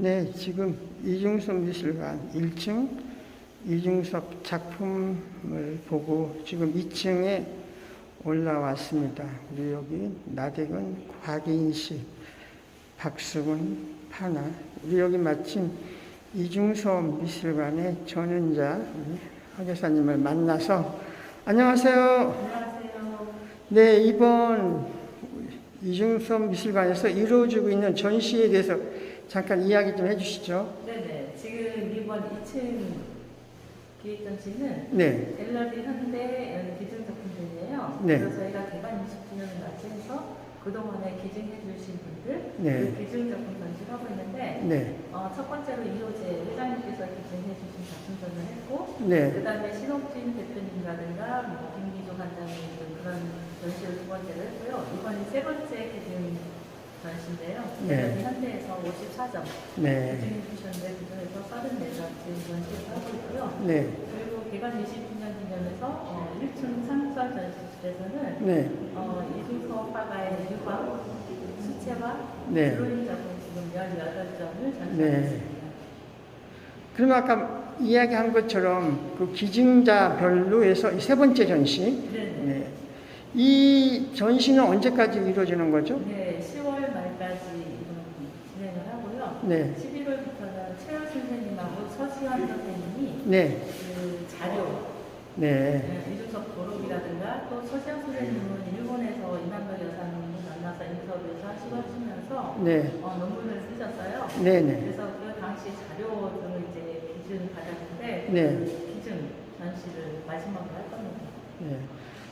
네, 지금 이중섭 미술관 1층 이중섭 작품을 보고 지금 2층에 올라왔습니다. 우리 여기 나대근 곽인식, 박수근, 파나 우리 여기 마침 이중섭 미술관의 전은자 우리 학예사님을 만나서 안녕하세요. 안녕하세요. 네, 이번 이중섭 미술관에서 이루어지고 있는 전시에 대해서 잠깐 이야기 좀 해주시죠. 네네. 지금 이번 2층 기획 전시는 네, 갤러리 현대 기증 작품들이에요. 네. 그래서 저희가 개관 20주년을 맞이해서 그동안에 기증해 주신 분들 네. 그 기증 작품 전시를 하고 있는데 네, 어, 첫 번째로 이호재 회장님께서 기증해 주신 작품전을 했고 네, 그 다음에 신옥진 대표님이라든가 뭐 김기조 관장님 등 그런 전시를 두 번째로 했고요. 이번이 세 번째 기증 전시인데요. 네. 현대에서 54점 네, 주셨는데 그중에서 34점 지금 전시를 하고 있고요. 네, 그리고 개관 20주년 기념해서 어, 1층 창설 전시실에서는 네, 어, 이중서 화가의 유화, 수채화, 네. 드로잉 작품 지금 18점을 전시하고 네. 있습니다. 그럼 아까 이야기한 것처럼 그 기증자별로 해서 이세 번째 전시. 네. 네. 이 전시는 언제까지 이루어지는 거죠? 네, 10월 말까지 이번 진행을 하고요. 네, 11월부터는 최열 선생님하고 서시환 선생님이 네, 그 자료, 네, 네, 이중섭 도록이라든가 또 서시환 선생님은 일본에서 이남별 여사님을 만나서 인터뷰에서 하시고 하시면서 네, 어, 논문을 쓰셨어요. 네, 네, 그래서 그 당시 자료 등을 이제 기증 받았는데 네. 그 기증 전시를 마지막으로 할 겁니다. 네.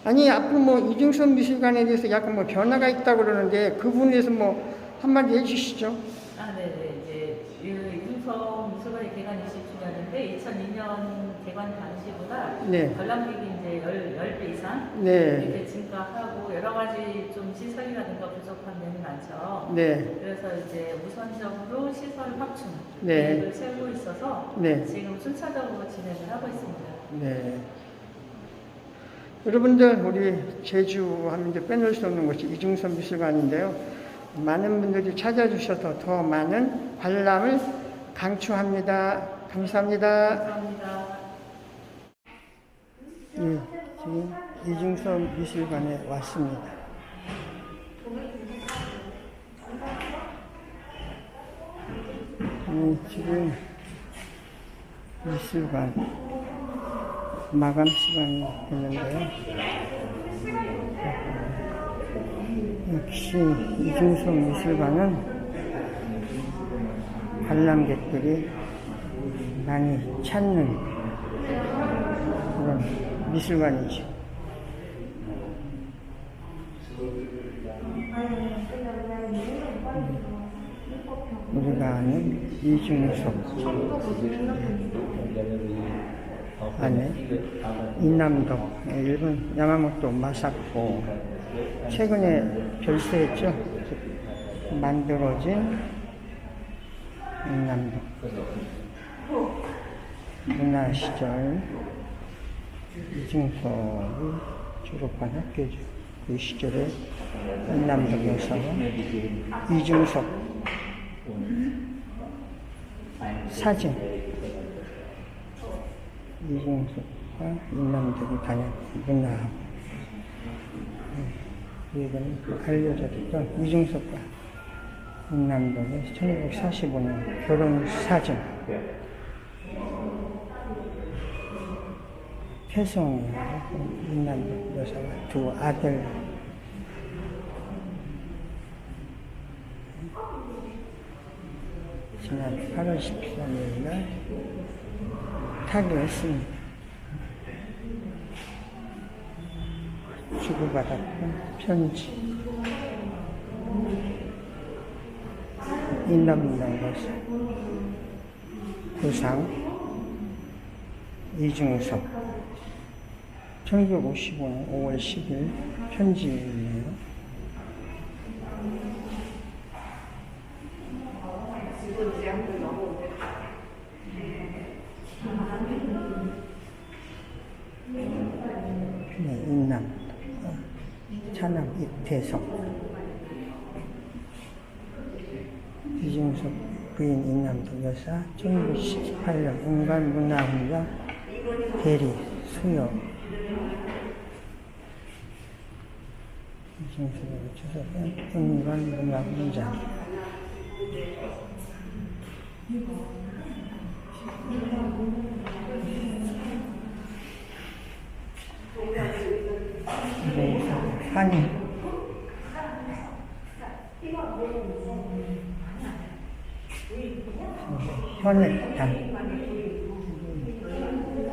아니 앞으로 뭐 이중섭 미술관에 대해서 약간 뭐 변화가 있다고 그러는데 그 부분에 대해서 뭐 한마디 해주시죠. 아, 네네. 이제 이 윤서 미술관의 개관 20주년인데 2002년 개관 당시보다 네, 관람객이 이제 10, 10 배 이상 네, 이렇게 증가하고 여러 가지 좀 시설이라든가 부족한 면이 많죠. 네, 그래서 이제 우선적으로 시설 확충 네. 계획을 세우고 있어서 네. 지금 순차적으로 진행을 하고 있습니다. 네. 여러분들 우리 제주 하면 이제 빼놓을 수 없는 곳이 이중섭 미술관인데요. 많은 분들이 찾아주셔서 더 많은 관람을 강추합니다. 감사합니다. 감사합니다. 예, 지금 이중섭 미술관에 왔습니다. 음, 지금 미술관 마감 시간이 됐는데요. 역시 이중섭 미술관은 관람객들이 많이 찾는 그런 미술관이죠. 우리가 아는 이중섭 안에 인남도 일본 야마모토 마사코 최근에 별세했죠. 만들어진 인남도 문화 시절 이중섭이 졸업한 학교죠. 그 시절에 인남동에서 이중섭 사진 이중섭과 인남동이 다녔 문화하고 이건 알려졌던 이중섭과 인남동의 1945년 결혼 사진. 태성이하고 인남동 여사와 두 아들. 지난 8월 13일 날 타결했습니다. 주고받았던 편지. 인남동 여사 구상 이중섭 1955년 5월 10일 편지이네요. 네, 인남, 어, 차남 이태성, 이중섭 부인 이남도 여사 1978년 인간문화훈장 대리 수요 이중수로 추석은 인간문화훈장 네, 한이 현액단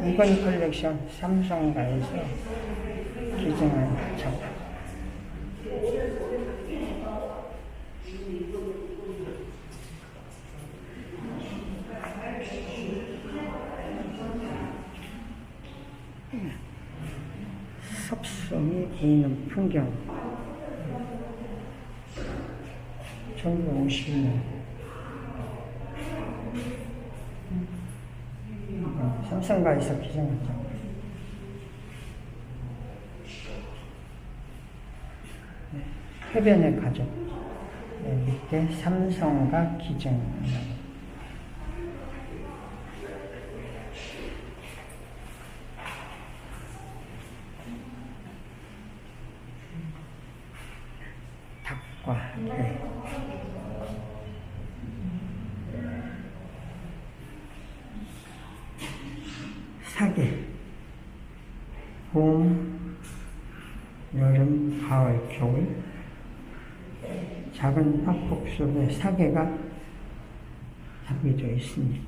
이건 컬렉션 삼성가에서 기증한 작품 섭성이 보이는 풍경. 1950년. 어, 삼성가에서 작품 네, 해변의 가족. 네, 밑에 삼성가 기증 닭과 개 사계 봄, 여름, 가을, 겨울 작은 화폭 속에 사계가 담겨져 있습니다.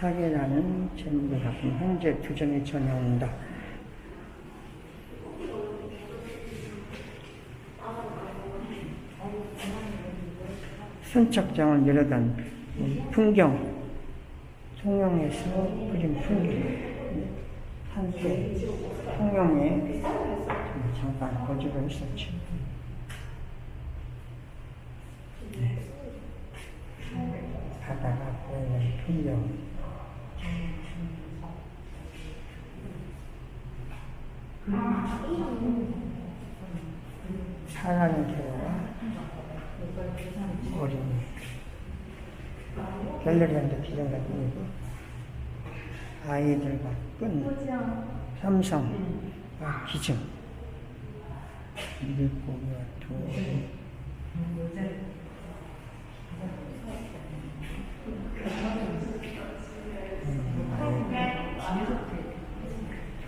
사계라는 제목의 작품 현재 두 점이 전해온다. 선착장을 열어둔 풍경, 통영에서 그린 풍경. 한때 통영에 잠깐 거주를 했었죠. 네. 바다가 보이는 풍경. 어린이. 갤러리한테 기증가 드리고 아이들과 끈 삼성 아, 기증. 물고기와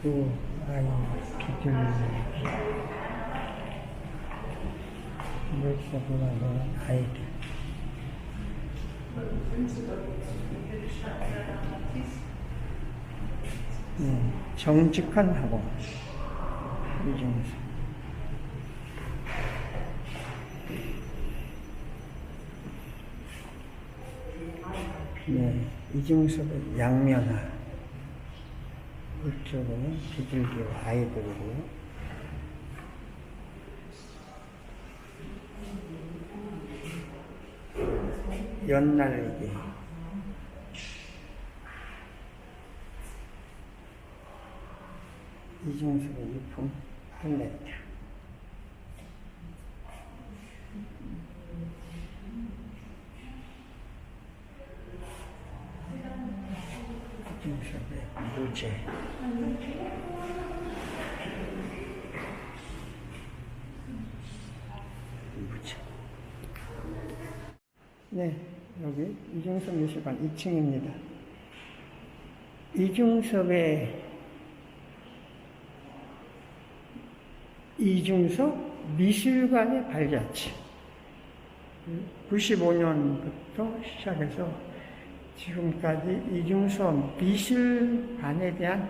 돌두 아이 비둘기 물속으로 노는 아이들 음, 정직한 학원. 이중수 네, 이중섭의 양면화. 이쪽은 비둘기와 아이들이고요 연날리기. 이중섭의 유품 헬레트 이중섭의 무제 무제 네, 여기 이중섭 미술관 2층입니다. 이중섭의 이중섭 미술관의 발자취. 95년부터 시작해서 지금까지 이중섭 미술관에 대한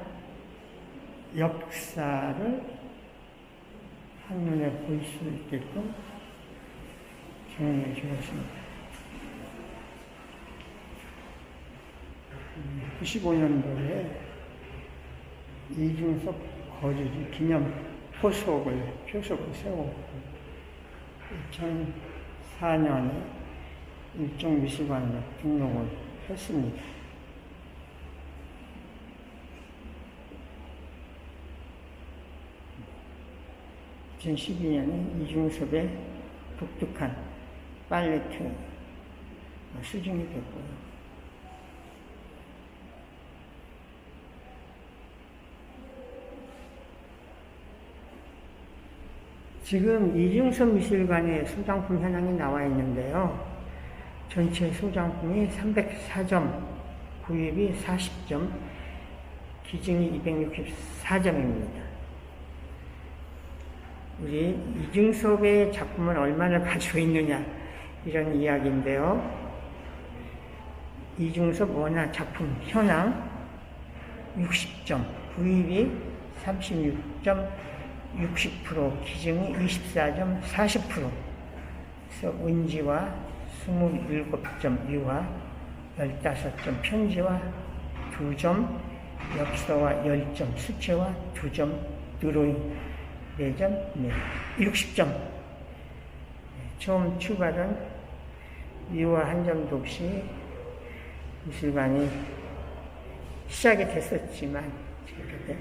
역사를 한눈에 볼 수 있게끔 경험해 주었습니다. 95년도에 이중섭 거주지 기념 포석을 표석을 세우고 2004년에 일종 미술관으로 등록을 했습니다. 2012년에 이중섭의 독특한 팔레트 수중이 됐고요. 지금 이중섭 미술관에 소장품 현황이 나와 있는데요. 전체 소장품이 304점, 구입이 40점, 기증이 264점입니다. 우리 이중섭의 작품은 얼마나 가지고 있느냐 이런 이야기인데요. 이중섭 원화 작품 현황 60점, 구입이 36점, 60%, 기증이 24점, 40%. 그래서 은지와 27점 유화, 15점 편지와 2점, 역서와 10점, 수채와 2점, 드로잉 4점, 네, 60점. 처음 출발은 유화 한 점도 없이 미술관이 시작이 됐었지만 이렇게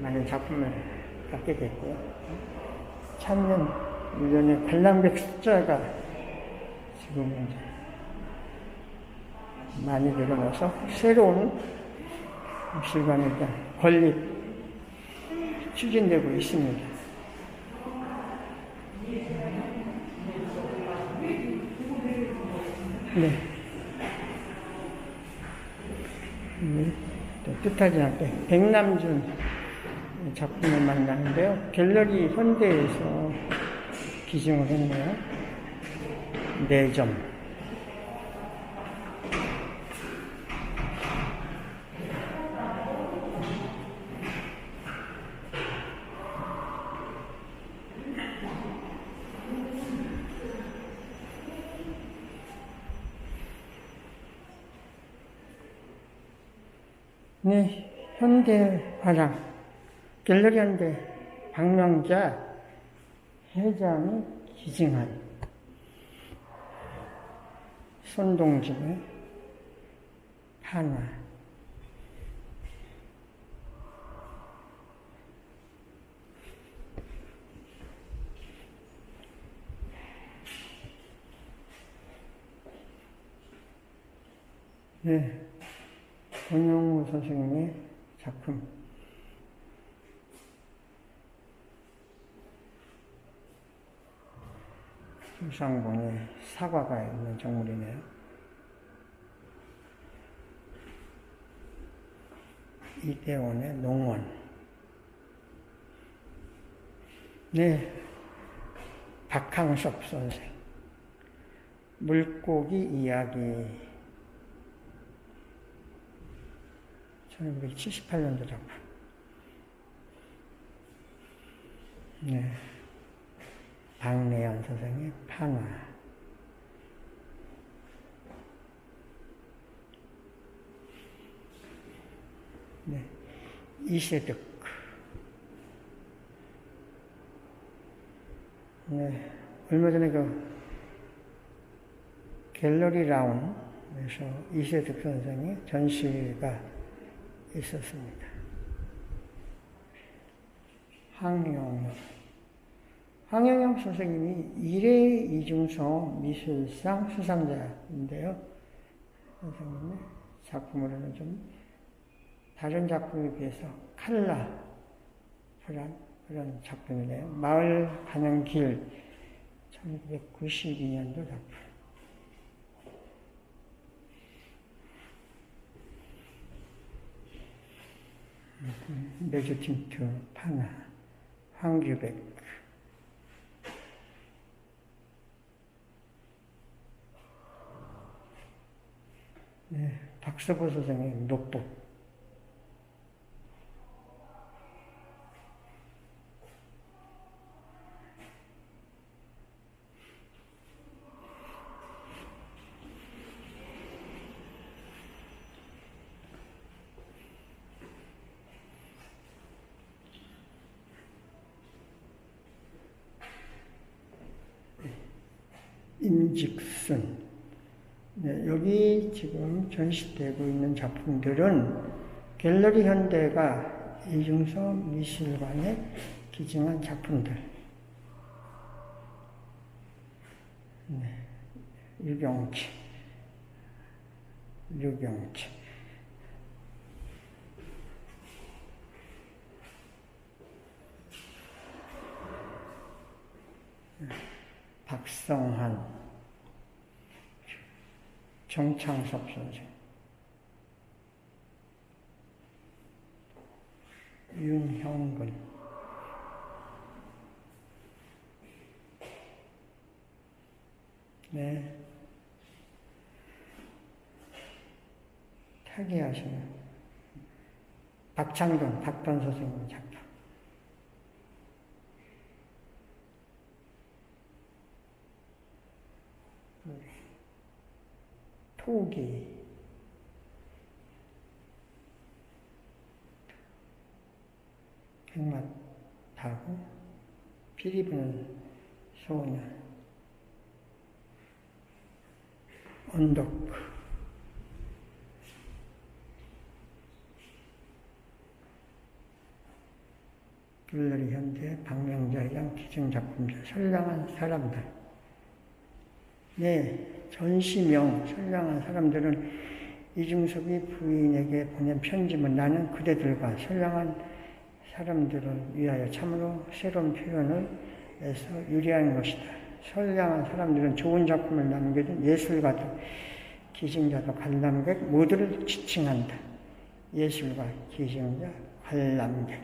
많은 작품을 갖게 됐고요. 찾는 일련의 관람객 숫자가 지금 많이 늘어나서 새로운 미술관에 대한 건립 추진되고 있습니다. 네. 음, 또 뜻하지 않게 백남준 작품을 만나는데요. 갤러리 현대에서 기증을 했네요. 4점. 네, 현대 화랑 갤러리 현대 박명자 회장이 기증한 손동집의 한화. 네, 권영우 선생님의 작품 수상봉에 사과가 있는 정물이네요. 이태원의 농원. 네, 박항섭 선생. 물고기 이야기. 1978년도 작품. 네. 박래연 선생의 판화. 네. 이세득. 네. 얼마 전에 그 갤러리 라운에서 이세득 선생의 전시가 있었습니다. 황영영. 황영영 선생님이 일회 이중성 미술상 수상자인데요. 선생님의 작품으로는 좀 다른 작품에 비해서 칼라풀한 그런 작품이네요. 마을 가는 길 1992년도 작품. 메조틴트 파나 황규백 네, 박서보 선생의 녹복 전시되고 있는 작품들은 갤러리 현대가 이중서 미술관에 기증한 작품들. 네. 유경치. 유경치. 네. 박성환. 정창섭 선생, 윤형근, 네. 타기하시는 박창돈, 박돈 선생님 작품. 토기. 백맛 타고 피리 부는 소년. 언덕. 귤러리 현대 박명자이랑 기증작품자 선량한 사람들. 네, 전시명 선량한 사람들은 이중섭이 부인에게 보낸 편지문 나는 그대들과 선량한 사람들을 위하여 참으로 새로운 표현을 해서 유리한 것이다. 선량한 사람들은 좋은 작품을 남겨준 예술가도 기증자도 관람객 모두를 지칭한다. 예술가, 기증자, 관람객.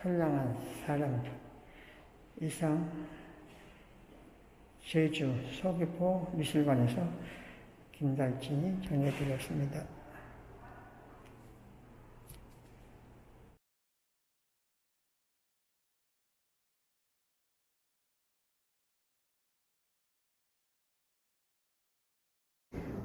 선량한 사람들. 이상 제주 서귀포 미술관에서 김달진이 전해드렸습니다.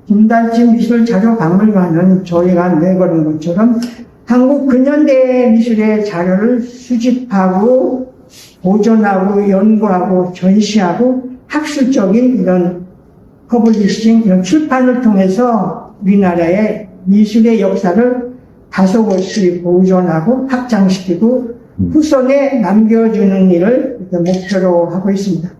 김달진 미술자료박물관은 저희가 내걸은 것처럼 한국 근현대 미술의 자료를 수집하고 보존하고 연구하고 전시하고 학술적인 이런 퍼블리싱, 이런 출판을 통해서 우리나라의 미술의 역사를 다소 곳이 보존하고 확장시키고 후손에 남겨주는 일을 목표로 하고 있습니다.